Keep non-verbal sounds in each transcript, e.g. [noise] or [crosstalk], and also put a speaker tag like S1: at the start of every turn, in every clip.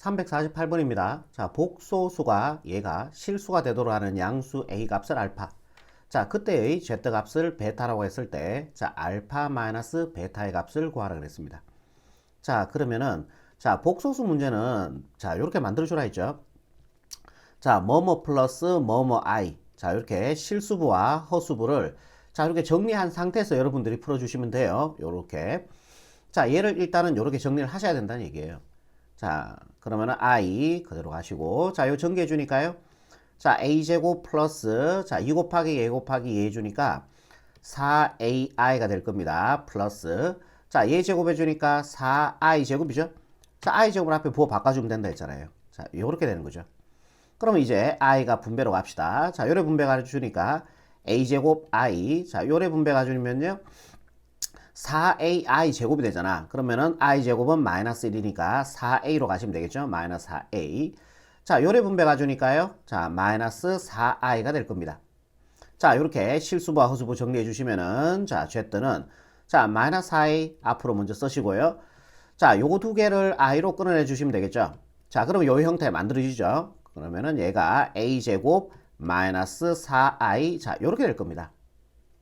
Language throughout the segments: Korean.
S1: 348번입니다. 자, 복소수가 얘가 실수가 되도록 하는 양수 A 값을 알파. 자, 그때의 Z 값을 베타라고 했을 때, 자, 알파 마이너스 베타의 값을 구하라 그랬습니다. 자, 그러면은, 자, 복소수 문제는, 자, 이렇게 만들어주라 했죠. 자, 뭐뭐 플러스 뭐뭐 i. 자, 이렇게 실수부와 허수부를, 자, 이렇게 정리한 상태에서 여러분들이 풀어주시면 돼요. 요렇게. 자, 얘를 일단은 이렇게 정리를 하셔야 된다는 얘기예요. 자, 그러면은 i 그대로 가시고, 자, 요 전개해 주니까요. 자, a제곱 플러스, 자, 2 곱하기 a 곱하기 2 해 주니까 4ai가 될 겁니다. 플러스, 자, 얘 제곱해 주니까 4i 제곱이죠? 자, i 제곱을 앞에 부호 바꿔 주면 된다 했잖아요. 자, 요렇게 되는 거죠. 그러면 이제 i가 분배로 갑시다. 자, 요래 분배가 주니까 a제곱 i, 자, 요래 분배가 주면요. 4ai 제곱이 되잖아. 그러면은 i 제곱은 마이너스 1이니까 4a로 가시면 되겠죠. 마이너스 4a. 자, 요래 분배 가 주니까요. 자, 마이너스 4i가 될 겁니다. 자, 이렇게 실수부와 허수부 정리해 주시면은 자, 제트는 자, 마이너스 4i 앞으로 먼저 쓰시고요. 자, 요거 두 개를 i로 끊어내 주시면 되겠죠. 자, 그럼 요 형태 만들어지죠. 그러면은 얘가 a 제곱 마이너스 4i 자, 요렇게 될 겁니다.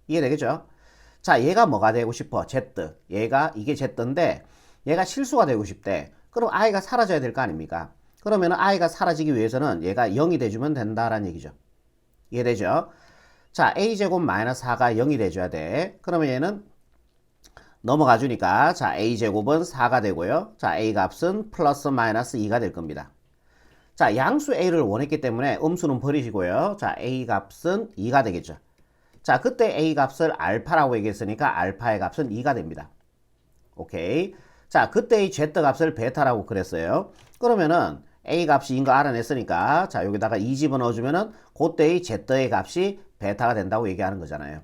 S1: 이해되겠죠? 자, 얘가 뭐가 되고 싶어? Z. 얘가 이게 Z인데 얘가 실수가 되고 싶대. 그럼 i가 사라져야 될 거 아닙니까? 그러면 i가 사라지기 위해서는 얘가 0이 돼주면 된다라는 얘기죠. 이해되죠? 자, a제곱 마이너스 4가 0이 돼줘야 돼. 그러면 얘는 넘어가 주니까 자, a제곱은 4가 되고요. 자, a 값은 플러스 마이너스 2가 될 겁니다. 자, 양수 a를 원했기 때문에 음수는 버리시고요. 자, a 값은 2가 되겠죠. 자, 그때 a 값을 알파라고 얘기했으니까 알파의 값은 2가 됩니다. 오케이. 자, 그때의 z 값을 베타라고 그랬어요. 그러면은 a 값이 인거 알아냈으니까 자, 여기다가 2 집어넣어주면은 그때의 z의 값이 베타가 된다고 얘기하는 거잖아요.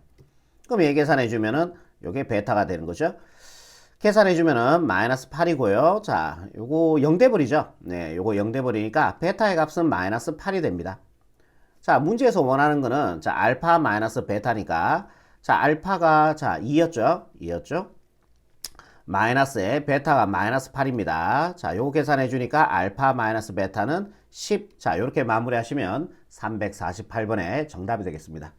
S1: 그럼 얘 계산해 주면은 요게 베타가 되는 거죠. 계산해 주면은 마이너스 8이고요. 자, 요거 0돼 버리죠. 네, 요거 0돼 버리니까 베타의 값은 마이너스 8이 됩니다. 자, 문제에서 원하는 거는 자, 알파 마이너스 베타니까 자, 알파가 자, 2였죠. 2였죠. 마이너스에 베타가 마이너스 8입니다. 자, 요거 계산해 주니까 알파 마이너스 베타는 10. 자, 요렇게 마무리하시면 348번의 정답이 되겠습니다.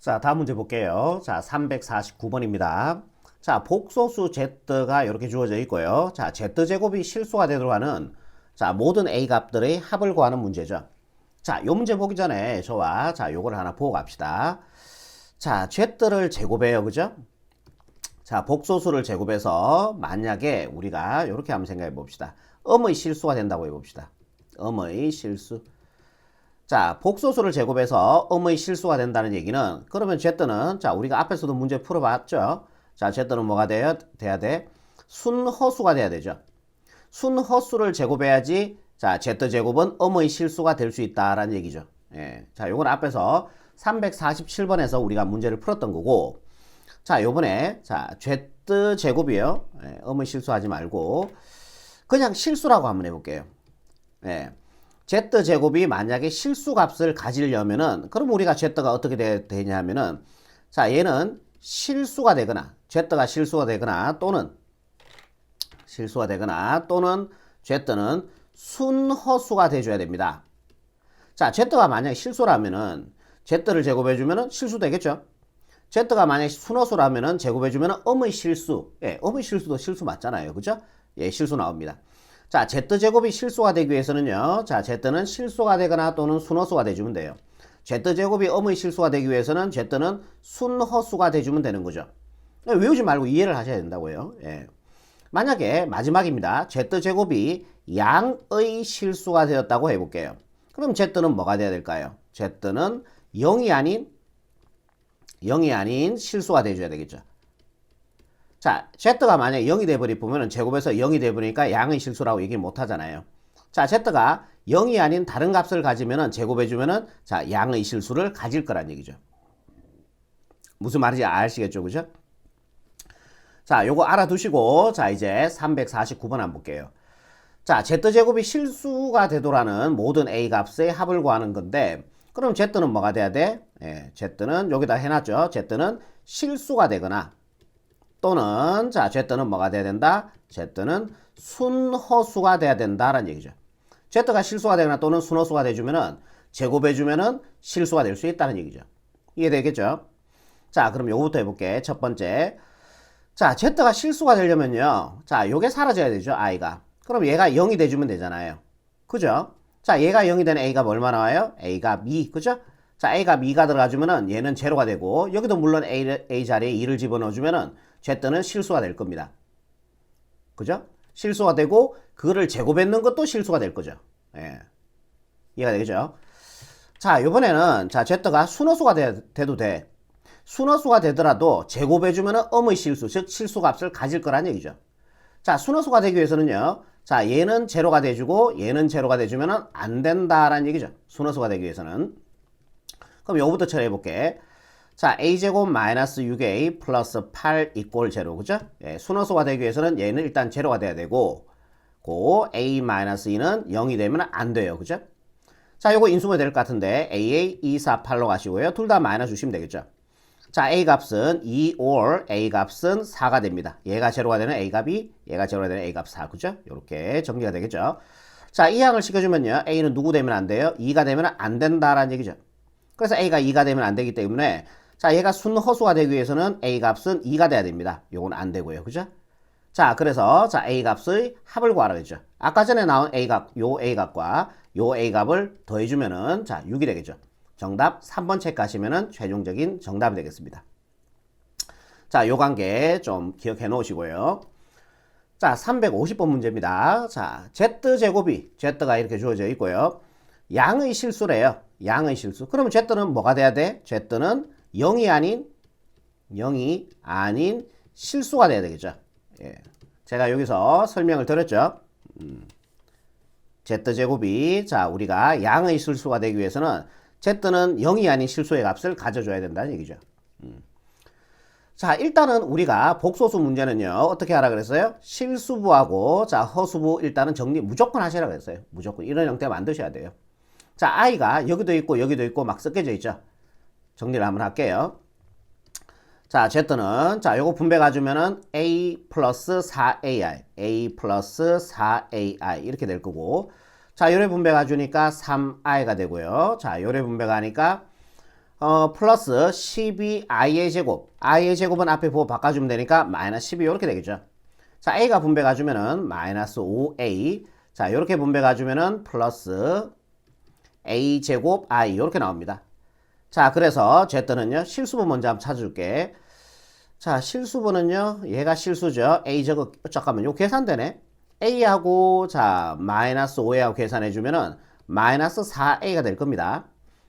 S1: 자, 다음 문제 볼게요. 자, 349번입니다. 자, 복소수 z가 이렇게 주어져 있고요. 자, z제곱이 실수가 되도록 하는 자, 모든 a 값들의 합을 구하는 문제죠. 자, 요 문제 보기 전에 저와 자, 요걸 하나 보고 갑시다. 자, z를 제곱해요. 그죠? 자, 복소수를 제곱해서 만약에 우리가 이렇게 한번 생각해 봅시다. 음의 실수가 된다고 해 봅시다. 음의 실수. 자, 복소수를 제곱해서 음의 실수가 된다는 얘기는 그러면 z는 자, 우리가 앞에서도 문제 풀어 봤죠. 자, z는 뭐가 돼요? 돼야 돼? 순허수가 돼야 되죠. 순허수를 제곱해야지 자, z제곱은 음의 실수가 될 수 있다라는 얘기죠. 예. 자, 요건 앞에서 347번에서 우리가 문제를 풀었던 거고 자, 요번에 자, z 제곱이에요. 예, 음의 실수하지 말고 그냥 실수라고 한번 해 볼게요. 예. z 제곱이 만약에 실수 값을 가지려면은 그럼 우리가 z가 어떻게 되, 되냐 하면은 자, 얘는 실수가 되거나 z가 실수가 되거나 또는 실수가 되거나 또는 z는 순허수가 돼줘야 됩니다. 자, z가 만약에 실수라면은 z를 제곱해주면은 실수 되겠죠? z가 만약에 순허수라면은 제곱해주면은 음의 실수, 예, 음의 실수도 실수 맞잖아요. 그죠? 예, 실수 나옵니다. 자, z제곱이 실수가 되기 위해서는요. 자, z는 실수가 되거나 또는 순허수가 돼주면 돼요. z제곱이 음의 실수가 되기 위해서는 z는 순허수가 돼주면 되는 거죠. 외우지 말고 이해를 하셔야 된다고요. 예. 만약에 마지막입니다. z제곱이 양의 실수가 되었다고 해볼게요. 그럼 z는 뭐가 돼야 될까요? z는 0이 아닌 0이 아닌 실수가 돼줘야 되겠죠. 자, z가 만약에 0이 돼버리면 제곱에서 0이 돼버리니까 양의 실수라고 얘기 못 하잖아요. 자, z가 0이 아닌 다른 값을 가지면은 제곱해주면은 자, 양의 실수를 가질 거란 얘기죠. 무슨 말인지 아시겠죠? 그죠? 자, 요거 알아두시고, 자, 이제 349번 한번 볼게요. 자, z제곱이 실수가 되도라는 모든 a 값의 합을 구하는 건데, 그럼 z는 뭐가 돼야 돼? 예, z는 여기다 해놨죠. z는 실수가 되거나, 또는, 자, z는 뭐가 돼야 된다? z는 순허수가 돼야 된다라는 얘기죠. Z가 실수가 되거나 또는 순허수가 돼주면은 제곱해주면은 실수가 될 수 있다는 얘기죠. 이해되겠죠? 자, 그럼 요거부터 해볼게. 첫 번째. 자, Z가 실수가 되려면요. 자, 요게 사라져야 되죠, I가. 그럼 얘가 0이 돼주면 되잖아요. 그죠? 자, 얘가 0이 되는 A가 얼마 나와요? A가 미, 그죠? 자, A가 미가 들어가주면은 얘는 제로가 되고, 여기도 물론 A, A 자리에 2를 집어넣어주면은 Z는 실수가 될 겁니다. 그죠? 실수가 되고, 그거를 제곱했는 것도 실수가 될 거죠. 예. 이해가 되겠죠? 자, 요번에는, 자, Z가 순호수가 돼, 돼도 돼. 순호수가 되더라도 제곱해주면은 음의 실수, 즉 실수 값을 가질 거란 얘기죠. 자, 순호수가 되기 위해서는요. 자, 얘는 제로가 돼주고 얘는 제로가 돼주면은 안 된다라는 얘기죠. 순호수가 되기 위해서는. 그럼 요거부터 처리해 볼게. 자, a제곱 마이너스 6a 플러스 8 이꼴 제로, 그죠? 예, 순호수가 되기 위해서는 얘는 일단 제로가 돼야 되고, 고 a 마이너스 2는 0이 되면 안 돼요, 그죠? 자, 요거 인수가 될것 같은데, aa 2, 4, 8로 가시고요. 둘 다 마이너스 주시면 되겠죠? 자, a 값은 2 or a 값은 4가 됩니다. 얘가 제로가 되는 a 값이, 얘가 제로가 되는 a 값 4, 그죠? 요렇게 정리가 되겠죠? 자, 이 항을 시켜주면요. a는 누구 되면 안 돼요? 2가 되면 안 된다라는 얘기죠. 그래서 a가 2가 되면 안 되기 때문에 자 얘가 순허수가 되기 위해서는 a 값은 2가 돼야 됩니다. 요건 안 되고요. 그죠? 자 그래서 자 a 값의 합을 구하라 했죠. 아까 전에 나온 a 값, 요 a 값과 요 a 값을 더해주면은 자 6이 되겠죠. 정답 3번 체크하시면은 최종적인 정답이 되겠습니다. 자, 요 관계 좀 기억해 놓으시고요. 자, 350번 문제입니다. 자, z제곱이 z가 이렇게 주어져 있고요. 양의 실수래요. 양의 실수. 그러면 Z는 뭐가 돼야 돼? Z는 0이 아닌 0이 아닌 실수가 돼야 되겠죠. 예. 제가 여기서 설명을 드렸죠. 음. Z제곱이 자 우리가 양의 실수가 되기 위해서는 Z는 0이 아닌 실수의 값을 가져줘야 된다는 얘기죠. 음. 자 일단은 우리가 복소수 문제는요 어떻게 하라 그랬어요? 실수부하고 자 허수부 일단은 정리 무조건 하시라 그랬어요. 무조건 이런 형태 만드셔야 돼요. 자, i가 여기도 있고 여기도 있고 막 섞여져 있죠. 정리를 한번 할게요. 자, z는 자, 요거 분배 가주면은 a 플러스 4ai, a 플러스 4ai 이렇게 될 거고 자, 요래 분배 가 주니까 3i가 되고요. 자, 요래 분배 가니까 어, 플러스 12i의 제곱. i의 제곱은 앞에 보고 바꿔주면 되니까 마이너스 12 이렇게 되겠죠. 자, a가 분배 가 주면은 마이너스 5a. 자, 요렇게 분배 가 주면은 플러스 a 제곱 i 이렇게 나옵니다. 자, 그래서 z는요 실수분 먼저 한번 찾아줄게. 자, 실수분은요 얘가 실수죠. a 제곱 잠깐만 요 계산되네. A하고 자 마이너스 5a하고 계산해 주면은 마이너스 4a가 될 겁니다.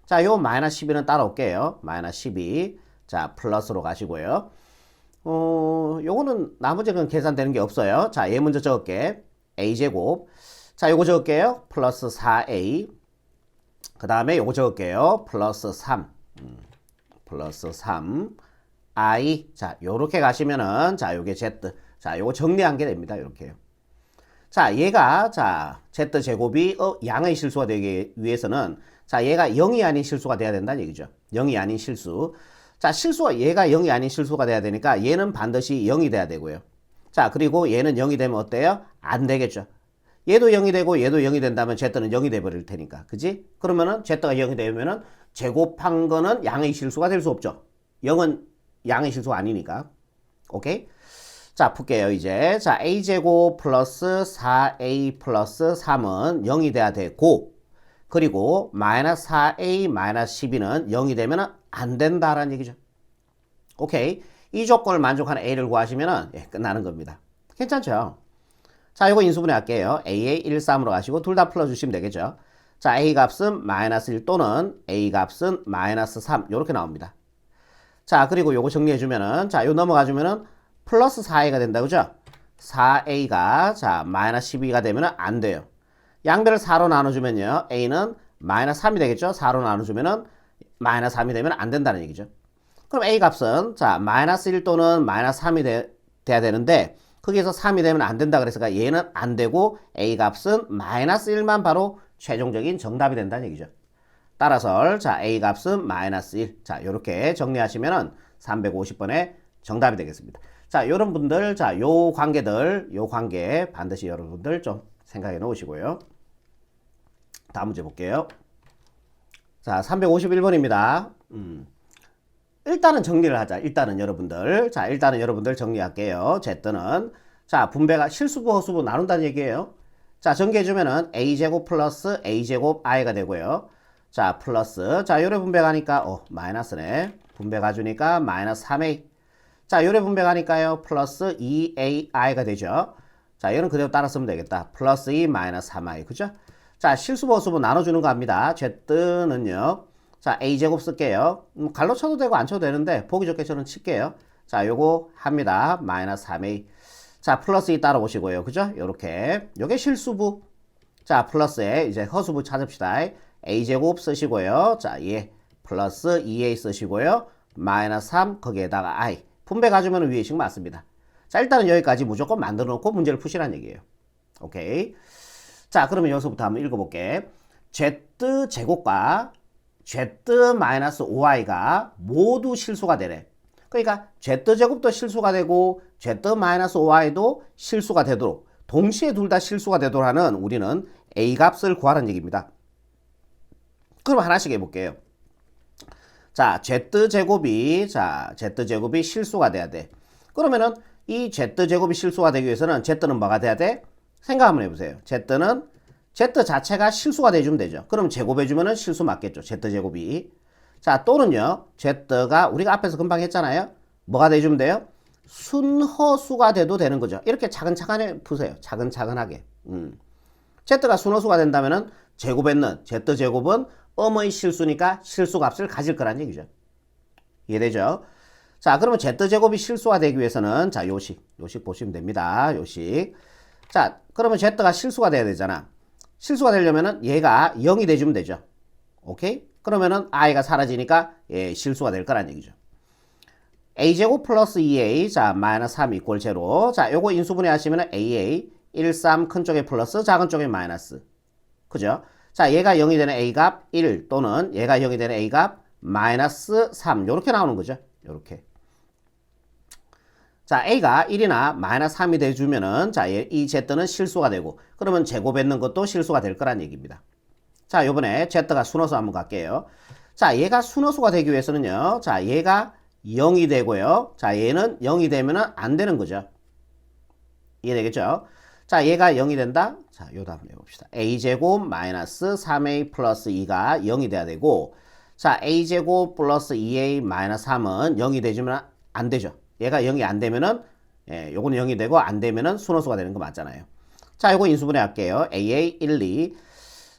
S1: 자, 요 마이너스 12는 따라올게요. 마이너스 12. 자, 플러스로 가시고요. 어, 요거는 나머지는 계산되는 게 없어요. 자, 얘 먼저 적을게. a제곱. 자, 요거 적을게요. 플러스 4a. 그 다음에 요거 적을게요. 플러스 3. 음, 플러스 3. i. 자, 요렇게 가시면은, 자, 요게 z. 자, 요거 정리한 게 됩니다. 요렇게요. 자, 얘가, 자, z 제곱이 어, 양의 실수가 되기 위해서는, 자, 얘가 0이 아닌 실수가 돼야 된다는 얘기죠. 0이 아닌 실수. 자, 실수가, 얘가 0이 아닌 실수가 돼야 되니까 얘는 반드시 0이 돼야 되고요. 자, 그리고 얘는 0이 되면 어때요? 안 되겠죠. 얘도 0이 되고 얘도 0이 된다면 z는 0이 돼 버릴 테니까. 그지? 그러면은 z가 0이 되면은 제곱한 거는 양의 실수가 될 수 없죠. 0은 양의 실수가 아니니까. 오케이? 자, 풀게요, 이제. 자, a제곱 플러스 4a 플러스 3은 0이 돼야 되고, 그리고 마이너스 4a 마이너스 12는 0이 되면 안 된다라는 얘기죠. 오케이. 이 조건을 만족하는 a를 구하시면 예, 끝나는 겁니다. 괜찮죠? 자, 이거 인수분해 할게요. a에 1, 3으로 가시고 둘 다 풀어주시면 되겠죠. 자, a 값은 마이너스 1 또는 a 값은 마이너스 3 이렇게 나옵니다. 자, 그리고 요거 정리해주면은 자, 요 넘어가주면은 플러스 4a가 된다, 그죠? 4a가 자 마이너스 12가 되면 안 돼요. 양배를 4로 나눠주면요. a는 마이너스 3이 되겠죠? 4로 나눠주면은 마이너스 3이 되면 안 된다는 얘기죠. 그럼 a 값은 자 마이너스 1 또는 마이너스 3이 되, 돼야 되는데 거기에서 3이 되면 안 된다 그래서 얘는 안 되고 a 값은 마이너스 1만 바로 최종적인 정답이 된다는 얘기죠. 따라서 자 a 값은 마이너스 1. 자 이렇게 정리하시면은 350번의 정답이 되겠습니다. 자, 요런 분들, 자, 요 관계들, 요 관계 반드시 여러분들 좀 생각해 놓으시고요. 다음 문제 볼게요. 자, 351번입니다. 음. 일단은 정리를 하자. 일단은 여러분들. 자, 일단은 여러분들 정리할게요. 제트는. 자, 분배가 실수부, 허수부 나눈다는 얘기예요. 자, 전개해주면은 a제곱 플러스 a제곱 i가 되고요. 자, 플러스. 자, 요래 분배가니까, 어, 마이너스네. 분배가 주니까 마이너스 3a. 자, 요래 분배가니까요. 플러스 2ai가 되죠. 자, 이거는 그대로 따라 쓰면 되겠다. 플러스 2 마이너스 3i. 그죠? 자, 실수부, 허수부 나눠주는 거 합니다. 제트는요. 자, a제곱 쓸게요. 음, 갈로 쳐도 되고 안 쳐도 되는데 보기 좋게 저는 칠게요. 자, 요거 합니다. 마이너스 3a. 자, 플러스 2 따라 보시고요. 그죠? 요렇게. 요게 실수부. 자, 플러스에 이제 허수부 찾읍시다. a제곱 쓰시고요. 자, 예. 플러스 2a 쓰시고요. 마이너스 3 거기에다가 i. 분배 가주면 위에식 맞습니다. 자, 일단은 여기까지 무조건 만들어 놓고 문제를 푸시란 얘기예요. 오케이. 자, 그러면 여기서부터 한번 읽어볼게. z 제곱과 z-5i가 모두 실수가 되래. 그러니까 z제곱도 실수가 되고 z-5i도 실수가 되도록 동시에 둘 다 실수가 되도록 하는 우리는 a 값을 구하라는 얘기입니다. 그럼 하나씩 해볼게요. 자, z제곱이 자, z제곱이 실수가 돼야 돼. 그러면은 이 z제곱이 실수가 되기 위해서는 z는 뭐가 돼야 돼? 생각 한번 해보세요. z는 z 자체가 실수가 돼주면 되죠. 그럼 제곱해주면은 실수 맞겠죠. z제곱이. 자, 또는요, z가 우리가 앞에서 금방 했잖아요. 뭐가 돼주면 돼요? 순허수가 돼도 되는 거죠. 이렇게 차근차근히 푸세요. 차근차근하게. 음. z가 순허수가 된다면은 제곱했는 z제곱은 음의 실수니까 실수값을 가질 거란 얘기죠. 이해되죠? 자, 그러면 z제곱이 실수가 되기 위해서는 자, 요식, 요식 보시면 됩니다. 요식. 자, 그러면 z가 실수가 돼야 되잖아. 실수가 되려면은 얘가 0이 돼주면 되죠. 오케이? 그러면은 i가 사라지니까 예, 실수가 될 거란 얘기죠. a제곱 플러스 2a 자 마이너스 3 이꼴 제로 자 요거 인수분해 하시면은 aa 1, 3 큰 쪽에 플러스 작은 쪽에 마이너스 그죠? 자 얘가 0이 되는 a값 1 또는 얘가 0이 되는 a값 마이너스 3 요렇게 나오는 거죠. 요렇게 자, a가 1이나 마이너스 3이 돼주면은, 자, 이 z는 실수가 되고, 그러면 제곱했는 것도 실수가 될 거란 얘기입니다. 자, 요번에 z가 순호수 한번 갈게요. 자, 얘가 순호수가 되기 위해서는요, 자, 얘가 0이 되고요. 자, 얘는 0이 되면은 안 되는 거죠. 이해되겠죠? 자, 얘가 0이 된다? 자, 요도 한번 해봅시다. a제곱 마이너스 3a 플러스 2가 0이 돼야 되고, 자, a제곱 플러스 2a 마이너스 3은 0이 되지만 안 되죠. 얘가 0이 안 되면은 예, 요거는 0이 되고 안 되면은 순호수가 되는 거 맞잖아요. 자, 요거 인수분해 할게요. AA 1, 2.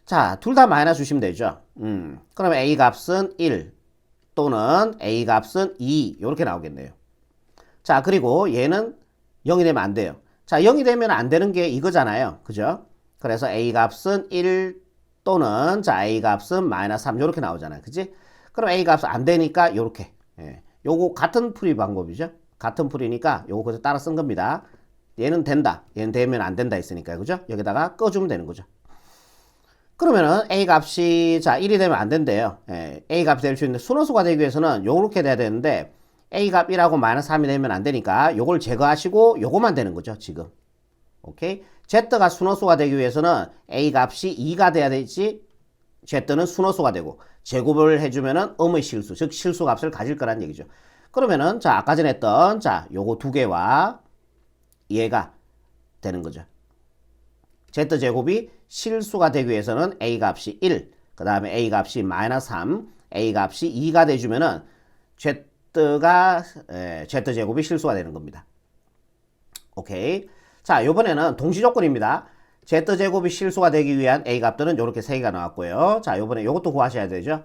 S1: 자, 둘 다 마이너스 주시면 되죠. 음. 그러면 A 값은 1 또는 A 값은 2 이렇게 나오겠네요. 자, 그리고 얘는 0이 되면 안 돼요. 자, 0이 되면 안 되는 게 이거잖아요. 그죠? 그래서 A 값은 1 또는 자, A 값은 마이너스 3 이렇게 나오잖아요. 그지? 그럼 A 값은 안 되니까 이렇게. 예. 요거 같은 풀이 방법이죠. 같은 풀이니까 요거 그래서 따라 쓴 겁니다. 얘는 된다. 얘는 되면 안 된다 했으니까요. 그죠? 여기다가 꺼주면 되는 거죠. 그러면은 A 값이 자 1이 되면 안 된대요. 예, A 값이 될 수 있는데 순호수가 되기 위해서는 요렇게 돼야 되는데 A 값 1하고 마이너스 3이 되면 안 되니까 요걸 제거하시고 요거만 되는 거죠. 지금. 오케이? Z가 순호수가 되기 위해서는 A 값이 2가 돼야 되지 Z는 순호수가 되고 제곱을 해주면은 음의 실수, 즉 실수 값을 가질 거란 얘기죠. 그러면은 자 아까 전에 했던 자 요거 두 개와 얘가 되는 거죠. z제곱이 실수가 되기 위해서는 a 값이 1, 그 다음에 a 값이 마이너스 3, a 값이 2가 돼주면은 z가 에, z제곱이 실수가 되는 겁니다. 오케이. 자, 요번에는 동시 조건입니다. z제곱이 실수가 되기 위한 a 값들은 이렇게 세 개가 나왔고요. 자, 요번에 요것도 구하셔야 되죠.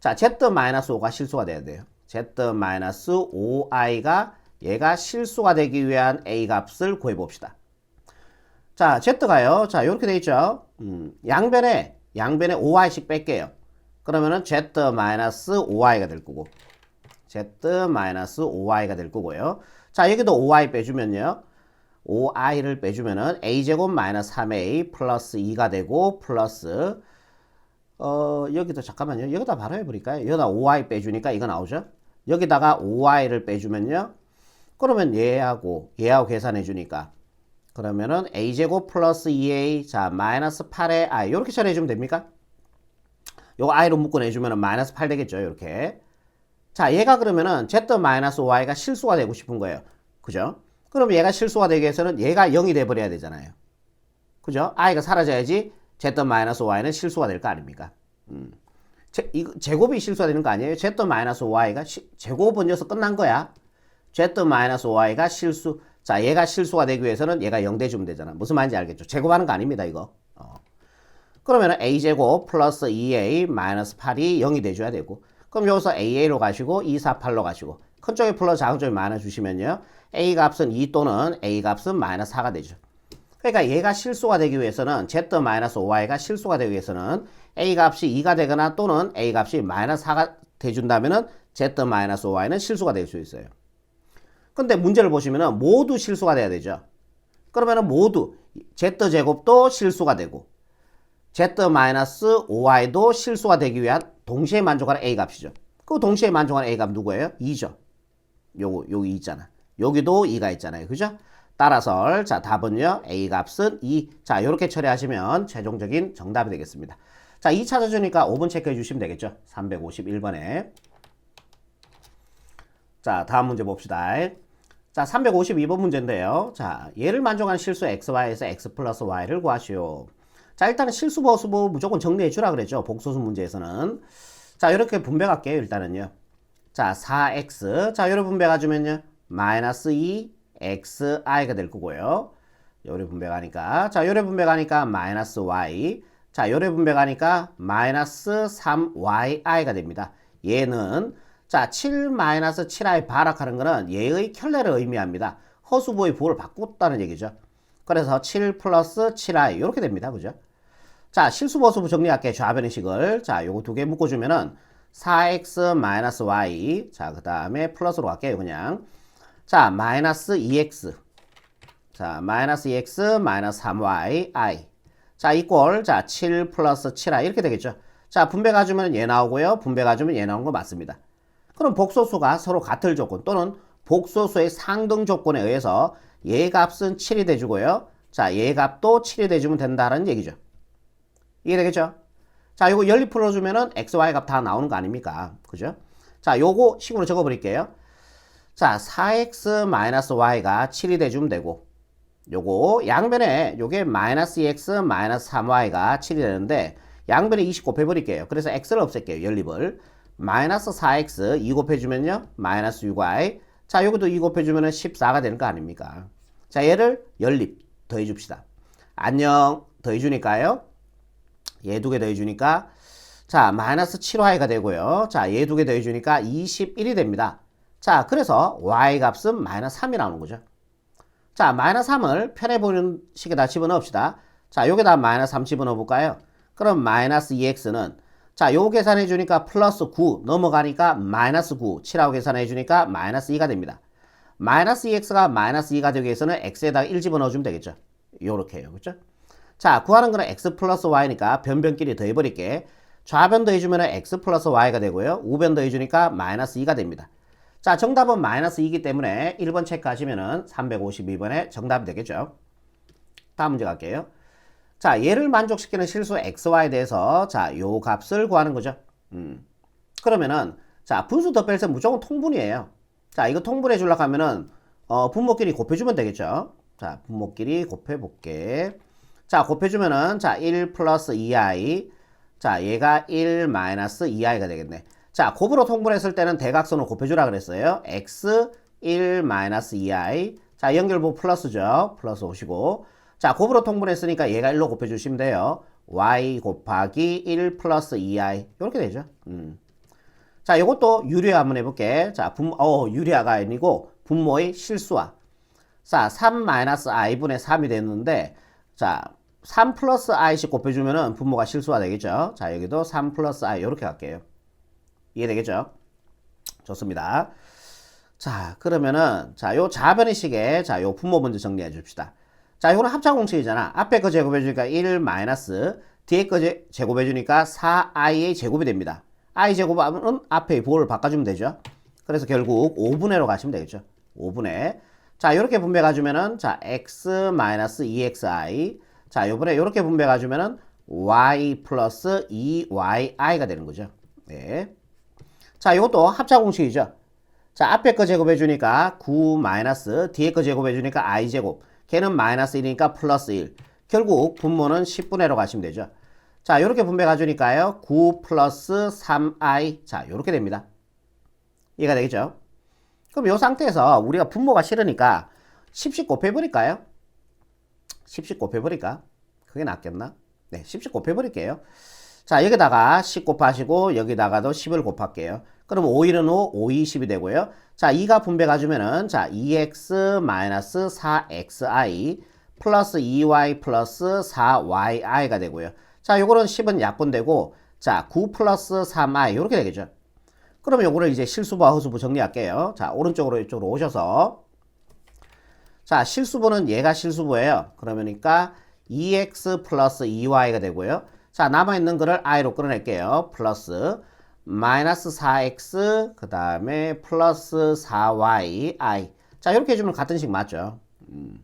S1: 자, z-5가 실수가 돼야 돼요. z-5i가 얘가 실수가 되기 위한 a 값을 구해봅시다. 자, z가요. 자, 이렇게 돼 있죠. 음, 양변에 양변에 5i씩 뺄게요. 그러면은 z-5i가 될 거고 z-5i가 될 거고요. 자, 여기도 5i 빼주면요. 5i를 빼주면은 a제곱 마이너스 3a 플러스 2가 되고 플러스 어 여기도 잠깐만요. 여기다 바로 해버릴까요? 여기다 5i 빼주니까 이거 나오죠? 여기다가 5i를 빼주면요. 그러면 얘하고 얘하고 계산해 주니까 그러면은 a제곱 플러스 2a 자 마이너스 8의 i 이렇게 처리해 주면 됩니까? 요거 i로 묶어내주면 마이너스 8 되겠죠 이렇게 자 얘가 그러면은 z 마이너스 y가 실수가 되고 싶은 거예요 그죠? 그럼 얘가 실수가 되기 위해서는 얘가 0이 돼버려야 되잖아요 그죠? i가 사라져야지 z 마이너스 y는 실수가 될 거 아닙니까? 음. 제, 이거 제곱이 실수가 되는 거 아니에요? z 마이너스 y가 시, 제곱 번져서 끝난 거야. z 마이너스 y가 실수. 자, 얘가 실수가 되기 위해서는 얘가 0 대주면 되잖아. 무슨 말인지 알겠죠? 제곱하는 거 아닙니다, 이거. 어. 그러면 a제곱 플러스 2a 마이너스 8이 0이 돼줘야 되고 그럼 여기서 AA로 가시고 2, 4, 8로 가시고 큰 쪽에 플러스 작은 쪽에 마이너스 주시면요. A 값은 2 또는 A 값은 마이너스 4가 되죠. 그러니까 얘가 실수가 되기 위해서는 z-5y가 실수가 되기 위해서는 a 값이 2가 되거나 또는 a 값이 마이너스 4가 돼준다면은 z-5y는 실수가 될 수 있어요. 근데 문제를 보시면은 모두 실수가 돼야 되죠. 그러면은 모두 z제곱도 실수가 되고 z-5y도 실수가 되기 위한 동시에 만족하는 a 값이죠. 그 동시에 만족하는 a 값 누구예요? 2죠. 요거 여기 있잖아. 여기도 2가 있잖아요. 그죠? 따라서 자 답은요 a 값은 2. 자 이렇게 처리하시면 최종적인 정답이 되겠습니다. 자2 찾아주니까 5번 체크해 주시면 되겠죠. 351번에 자 다음 문제 봅시다. 자 352번 문제인데요. 자 얘를 만족한 실수 xy에서 x 플러스 y를 구하시오. 자 일단은 실수 보수부 무조건 정리해 주라 그랬죠. 복소수 문제에서는 자 이렇게 분배할게요. 일단은요. 자 4x 자 이렇게 분배가 주면요 마이너스 2 xi가 될 거고요. 요래 분배가니까 자 요래 분배가니까 마이너스 y 자 요래 분배가니까 마이너스 3yi가 됩니다. 얘는 자 7 마이너스 7i 발악하는 거는 얘의 켤레를 의미합니다. 허수부의 부호를 바꿨다는 얘기죠. 그래서 7 플러스 7i 이렇게 됩니다. 그죠? 자 실수보수부 정리할게요. 좌변의식을 자 요거 두 개 묶어주면은 4x 마이너스 y 자 그 다음에 플러스로 갈게요. 그냥 자, 마이너스 2x. 자, 마이너스 2x 마이너스 3y i. 자, 이꼴 자, 7 플러스 7i 이렇게 되겠죠. 자, 분배 가주면 얘 나오고요. 분배 가주면 얘 나오는 거 맞습니다. 그럼 복소수가 서로 같을 조건 또는 복소수의 상등 조건에 의해서 얘 값은 7이 돼주고요. 자, 얘 값도 7이 돼주면 된다는 얘기죠. 이해되겠죠? 자, 요거 연립 풀어주면은 x, y 값 다 나오는 거 아닙니까? 그죠? 자, 요거 식으로 적어 버릴게요. 자, 4x-y가 7이 돼주면 되고 요거 양변에 요게 마이너스 2x 마이너스 3y가 7이 되는데 양변에 20 곱해버릴게요. 그래서 x를 없앨게요. 연립을. 마이너스 4x 2 곱해주면요. 마이너스 6y 자 여기도 2 곱해주면 14가 되는 거 아닙니까? 자 얘를 연립 더해줍시다. 안녕 더해주니까요. 얘 두 개 더해주니까 자 마이너스 7y가 되고요. 자 얘 두 개 더해주니까 21이 됩니다. 자, 그래서 y 값은 마이너스 3이 나오는 거죠. 자, 마이너스 3을 편해 보이는 식에다 집어넣읍시다. 자, 여기다 마이너스 3 집어넣어 볼까요? 그럼 마이너스 2x는 자, 요 계산해 주니까 플러스 9 넘어가니까 마이너스 9 7하고 계산해 주니까 마이너스 2가 됩니다. 마이너스 2x가 마이너스 2가 되기 위해서는 x에다가 1 집어넣어 주면 되겠죠. 요렇게요. 그죠? 자, 구하는 거는 x 플러스 y니까 변변끼리 더해버릴게. 좌변 더해주면 x 플러스 y가 되고요. 우변 더해주니까 마이너스 2가 됩니다. 자, 정답은 마이너스 2이기 때문에 1번 체크하시면 은 352번에 정답이 되겠죠. 다음 문제 갈게요. 자, 얘를 만족시키는 실수 xy에 대해서 자, 요 값을 구하는 거죠. 음. 그러면은 자, 분수 덧뺄때 무조건 통분이에요. 자, 이거 통분해 주려고 하면은 어, 분모끼리 곱해주면 되겠죠. 자, 분모끼리 곱해볼게. 자, 곱해주면은 자, 1 플러스 2i 자, 얘가 1 마이너스 2i가 되겠네. 자, 곱으로 통분했을 때는 대각선을 곱해주라 그랬어요. x 1 마이너스 2i. 자, 연결부 플러스죠. 플러스 오시고. 자, 곱으로 통분했으니까 얘가 1로 곱해주시면 돼요. y 곱하기 1 플러스 2i. 이렇게 되죠. 음. 자, 이것도 유리화 한번 해볼게. 자, 분, 어, 유리화가 아니고 분모의 실수화. 자, 3 마이너스 i분의 3이 됐는데, 자, 3 플러스 i씩 곱해주면은 분모가 실수가 되겠죠. 자, 여기도 3 플러스 i 이렇게 갈게요. 이해되겠죠? 좋습니다. 자, 그러면은, 자, 요 좌변의 식에, 자, 요 분모 먼저 정리해 줍시다. 자, 요거는 합차 공식이잖아. 앞에 거 제곱해 주니까 1 마이너스, 뒤에 거 제곱해 주니까 4i의 제곱이 됩니다. i 제곱하면 앞에 부호를 바꿔 주면 되죠. 그래서 결국 5분의 1로 가시면 되겠죠. 5분의 자 이렇게 분배가 주면은 자 x 마이너스 2xi 자 요번에 이렇게 분배가 주면은 y 플러스 2yi가 되는 거죠. 네. 자 이것도 합차 공식이죠. 자 앞에 거 제곱해 주니까 9 마이너스 뒤에 거 제곱해 주니까 i 제곱 걔는 마이너스 1이니까 플러스 1 결국 분모는 10분의 1로 가시면 되죠. 자 이렇게 분배 가 주니까요 9 플러스 3i 자 이렇게 됩니다. 이해가 되겠죠? 그럼 이 상태에서 우리가 분모가 싫으니까 10씩 곱해버릴까요? 10씩 곱해버릴까? 그게 낫겠나? 네, 10씩 곱해버릴게요. 자, 여기다가 10 곱하시고 여기다가도 10을 곱할게요. 그럼 5일은 5, 5, 20이 되고요. 자, 2가 분배가 주면은 자, 2x 마이너스 4xi 플러스 2y 플러스 4yi가 되고요. 자, 요거는 10은 약분되고 자, 9 플러스 3i 이렇게 되겠죠. 그러면 요거를 이제 실수부와 허수부 정리할게요. 자, 오른쪽으로 이쪽으로 오셔서 자, 실수부는 얘가 실수부예요. 그러니까 2x 플러스 2y가 되고요. 자, 남아있는 거를 i로 끌어낼게요. 플러스 마이너스 4x 그 다음에 플러스 4y i 자, 이렇게 해주면 같은 식 맞죠? 음,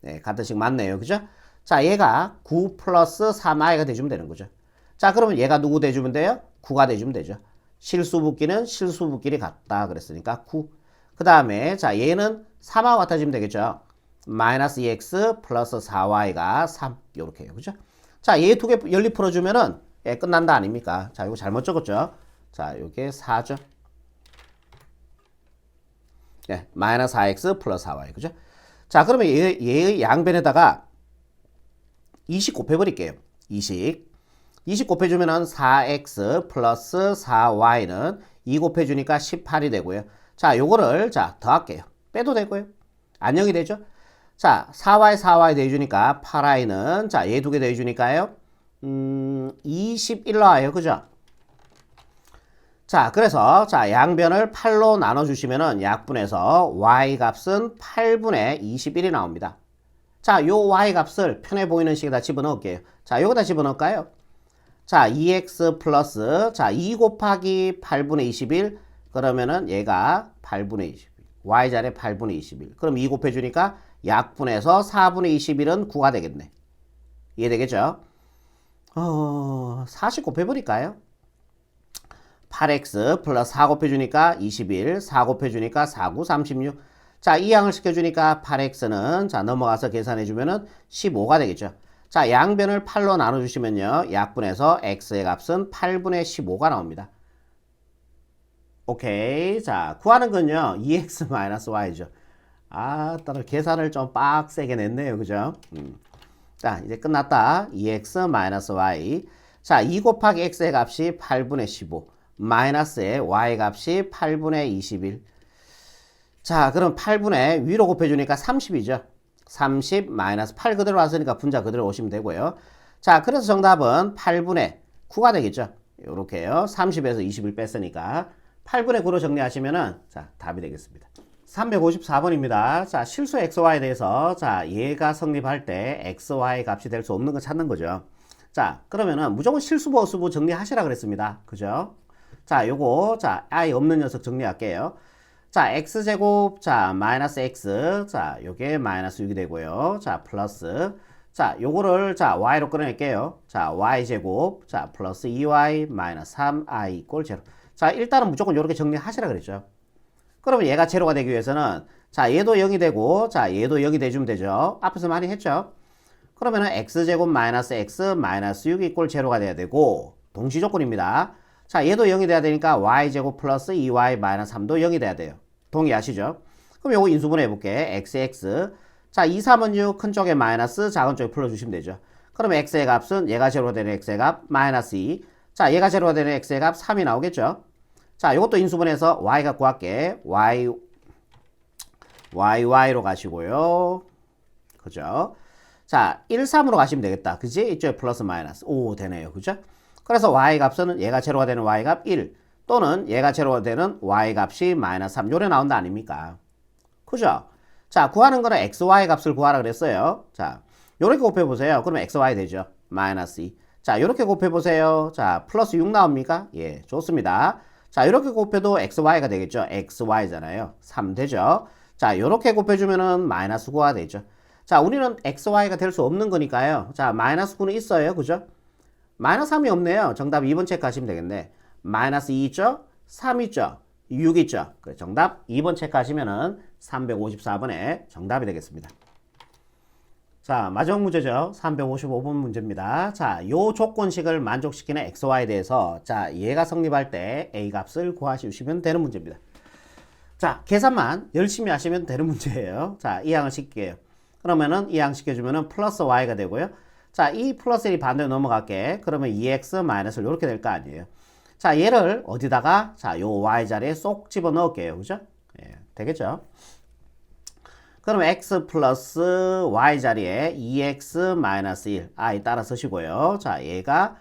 S1: 네, 같은 식 맞네요. 그죠? 자, 얘가 9 플러스 3i가 돼주면 되는 거죠. 자, 그러면 얘가 누구 돼주면 돼요? 9가 돼주면 되죠. 실수붓기는 실수붓끼리 같다 그랬으니까 9. 그 다음에 자 얘는 3하고 같아지면 되겠죠. 마이너스 2x 플러스 4y가 3 요렇게요. 그죠? 자, 얘 두개 연립 풀어주면은 예, 끝난다 아닙니까? 자, 이거 잘못 적었죠? 자, 요게 4죠. 예, 마이너스 4x 플러스 4y. 그죠? 자, 그러면 얘, 얘의 양변에다가 20 곱해버릴게요. 20. 20 곱해주면은 4x 플러스 4y는 2 곱해주니까 18이 되고요. 자, 요거를 자 더할게요. 빼도 되고요. 안녕이 되죠? 자, 4y 4y 더해주니까 8i는 자, 얘 두 개 더해주니까요. 음, 21 나와요. 그죠? 자, 그래서 자, 양변을 8로 나눠 주시면은 약분해서 y 값은 8분의 21이 나옵니다. 자, 요 y 값을 편해 보이는 식에다 집어넣을게요. 자, 요거다 집어넣을까요? 자, 2x 플러스 자, 2 곱하기 8분의 21 그러면은 얘가 8분의 21. Y자리에 8분의 21. 그럼 2 곱해 주니까 약분해서 4분의 21은 9가 되겠네. 이해되겠죠? 어, 40 곱해 버릴까요? 8x 플러스 4 곱해 주니까 21, 4 곱해 주니까 4, 9, 36. 자, 이 양을 시켜 주니까 8x는 자, 넘어가서 계산해 주면은 15가 되겠죠. 자, 양변을 8로 나눠 주시면요. 약분해서 x의 값은 8분의 15가 나옵니다. 오케이. 자, 구하는 건요. 2x-y죠. 아, 따라 계산을 좀 빡세게 냈네요. 그죠? 음. 자, 이제 끝났다. 2x-y. 자, 2 곱하기 x의 값이 8분의 15. 마이너스의 y 값이 8분의 21. 자, 그럼 8분의 위로 곱해주니까 30이죠. 30 마이너스 8 그대로 왔으니까 분자 그대로 오시면 되고요. 자, 그래서 정답은 8분의 9가 되겠죠. 요렇게요. 30에서 20을 뺐으니까 8분의 9로 정리하시면은 자, 답이 되겠습니다. 354번입니다. 자, 실수 xy에 대해서 자, 얘가 성립할 때 xy 값이 될 수 없는 거 찾는 거죠. 자, 그러면은 무조건 실수부 어수부 정리하시라 그랬습니다. 그죠? 자, 요거 자, i 없는 녀석 정리할게요. 자, x제곱, 자, 마이너스 x, 자, 요게 마이너스 6이 되고요. 자, 플러스, 자, 요거를, 자, y로 끌어낼게요. 자, y제곱, 자, 플러스 2y, 마이너스 3i 이꼴 제로. 자, 일단은 무조건 요렇게 정리하시라 그랬죠. 그러면 얘가 제로가 되기 위해서는, 자, 얘도 0이 되고, 자, 얘도 0이 돼주면 되죠. 앞에서 많이 했죠. 그러면은 x제곱 마이너스 x 마이너스 6 이꼴 제로가 돼야 되고, 동시 조건입니다. 자, 얘도 0이 돼야 되니까 y제곱 플러스 2y 마이너스 3도 0이 돼야 돼요. 동의하시죠? 그럼 요거 인수분해 해볼게. xx. 자, 2, 3은 6, 큰 쪽에 마이너스, 작은 쪽에 풀어주시면 되죠. 그럼 x의 값은 얘가 제로가 되는 x의 값 마이너스 2. 자, 얘가 제로가 되는 x의 값 3이 나오겠죠? 자, 요것도 인수분해서 y가 구할게. y, y, y로 가시고요. 그죠? 자, 1, 3으로 가시면 되겠다. 그지? 이쪽에 플러스 마이너스. 오, 되네요. 그죠? 그래서 y 값은 얘가 제로가 되는 y 값 1 또는 얘가 제로가 되는 y 값이 마이너스 3 요래 나온다 아닙니까? 그죠? 자 구하는 거는 xy 값을 구하라 그랬어요. 자 요렇게 곱해보세요. 그러면 xy 되죠. 마이너스 2. 자 요렇게 곱해보세요. 자 플러스 6 나옵니까? 예 좋습니다. 자 이렇게 곱해도 xy가 되겠죠. xy잖아요. 3 되죠. 자, 요렇게 곱해주면은 마이너스 9가 되죠. 자, 우리는 xy가 될 수 없는 거니까요. 자, 마이너스 9는 있어요. 그죠? 마이너스 3이 없네요. 정답 2번 체크하시면 되겠네. 마이너스 2 있죠? 3 있죠? 6 있죠? 그 정답 2번 체크하시면은 354번에 정답이 되겠습니다. 자, 마지막 문제죠. 355번 문제입니다. 자, 요 조건식을 만족시키는 xy에 대해서 자, 얘가 성립할 때 a 값을 구하시면 되는 문제입니다. 자, 계산만 열심히 하시면 되는 문제예요. 자, 이항을 시킬게요. 그러면은 이항 시켜주면은 플러스 y가 되고요. 자, 이 플러스 1이 반대로 넘어갈게. 그러면 2x 마이너스 이렇게 될 거 아니에요. 자, 얘를 어디다가 자, 요 y 자리에 쏙 집어 넣을게요. 그죠? 예, 되겠죠? 그럼 x 플러스 y 자리에 2x 마이너스 1 i 따라 쓰시고요. 자, 얘가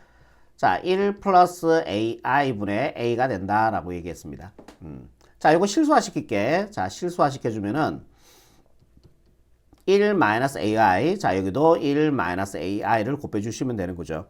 S1: 자, 1 플러스 ai 분의 a가 된다라고 얘기했습니다. 음. 자, 이거 실수화 시킬게. 자, 실수화 시켜주면은 1 마이너스 ai. 자, 여기도 1 마이너스 ai를 곱해주시면 되는 거죠.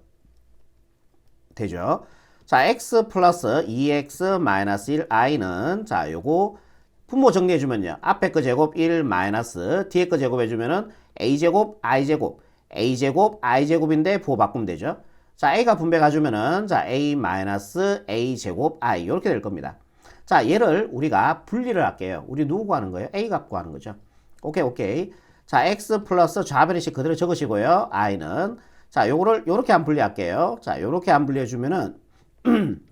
S1: 되죠? 자, x 플러스 2x 마이너스 1 i는 자, 요거 분모 정리해주면요. 앞에 거 제곱 1 마이너스 뒤에 거 제곱해주면은 a제곱 i제곱 a제곱 i제곱인데 부호 바꾸면 되죠. 자, a가 분배 가주면은 자, a 마이너스 a제곱 i 이렇게 될 겁니다. 자, 얘를 우리가 분리를 할게요. 우리 누구 구하는 거예요? a 갖고 하는 거죠. 오케이, 오케이. 자, x 플러스 좌변의식 그대로 적으시고요. i는 자, 요거를 요렇게 안 분리할게요. 자, 요렇게 안 분리해주면은 [clears throat]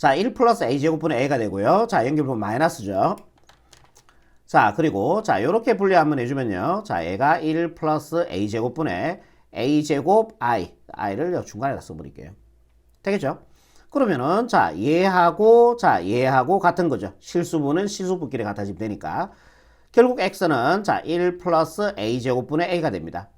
S1: 자, 1 플러스 a제곱분의 a가 되고요. 자, 연결분 마이너스죠. 자, 그리고 자, 요렇게 분리 한번 해주면요. 자, 얘가 1 플러스 a제곱분의 a제곱 i, i를 중간에다 써버릴게요. 되겠죠? 그러면은 자, 얘하고 자, 얘하고 같은 거죠. 실수분은 실수분끼리 같아지면 되니까. 결국 x는 자, 1 플러스 a제곱분의 a가 됩니다.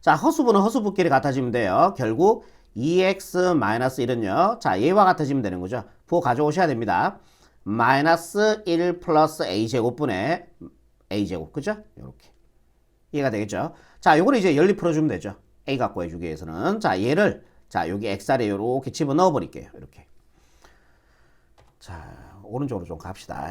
S1: 자, 허수분은 허수분끼리 같아지면 돼요. 결국 2x-1은요. 자, 얘와 같아지면 되는 거죠. 부호 가져오셔야 됩니다. 마이너스 1 플러스 a제곱분의 a제곱. 그죠? 이렇게. 이해가 되겠죠? 자, 요거를 이제 연립 풀어주면 되죠. a 갖고 해주기 위해서는. 자, 얘를 자, 여기 x자리에 이렇게 집어넣어 버릴게요. 이렇게. 자, 오른쪽으로 좀 갑시다.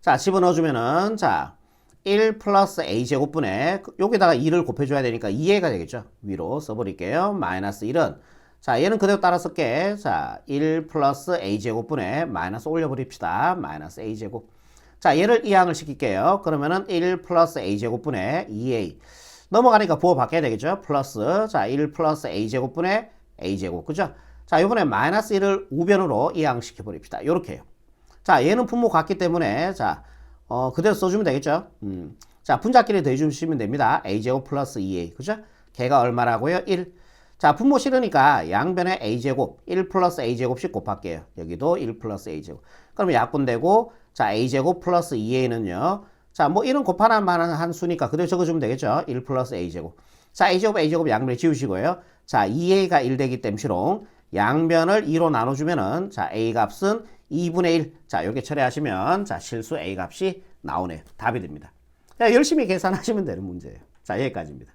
S1: 자, 집어넣어주면은, 자, 1 플러스 a제곱분에 여기다가 2를 곱해줘야 되니까 2a가 되겠죠. 위로 써버릴게요. 마이너스 1은 자 얘는 그대로 따라 쓸게. 자1 플러스 a제곱분에 마이너스 올려버립시다. 마이너스 a제곱. 자 얘를 이항을 시킬게요. 그러면은 1 플러스 a제곱분에 2a 넘어가니까 부호 바뀌어야 되겠죠. 플러스 자1 플러스 a제곱분에 a제곱 그죠? 자 이번에 마이너스 1을 우변으로 이항 시켜버립시다. 요렇게요. 자 얘는 분모 같기 때문에 자 어, 그대로 써주면 되겠죠. 음. 자, 분자끼리 더해주시면 됩니다. a제곱 플러스 2a. 그죠? 걔가 얼마라고요? 1. 자, 분모 싫으니까 양변에 a제곱, 1 플러스 a제곱씩 곱할게요. 여기도 1 플러스 a제곱. 그러면 약분되고, 자, a제곱 플러스 2a는요. 자, 뭐 1은 곱하나 만한 수니까 그대로 적어주면 되겠죠. 1 플러스 a제곱. 자, a제곱, a제곱 양변에 지우시고요. 자, 2a가 1 되기 땜시롱. 양변을 2로 나눠주면은, 자, a 값은 2분의 1. 자, 이렇게 처리하시면, 자, 실수 A 값이 나오네요. 답이 됩니다. 자, 열심히 계산하시면 되는 문제예요. 자, 여기까지입니다.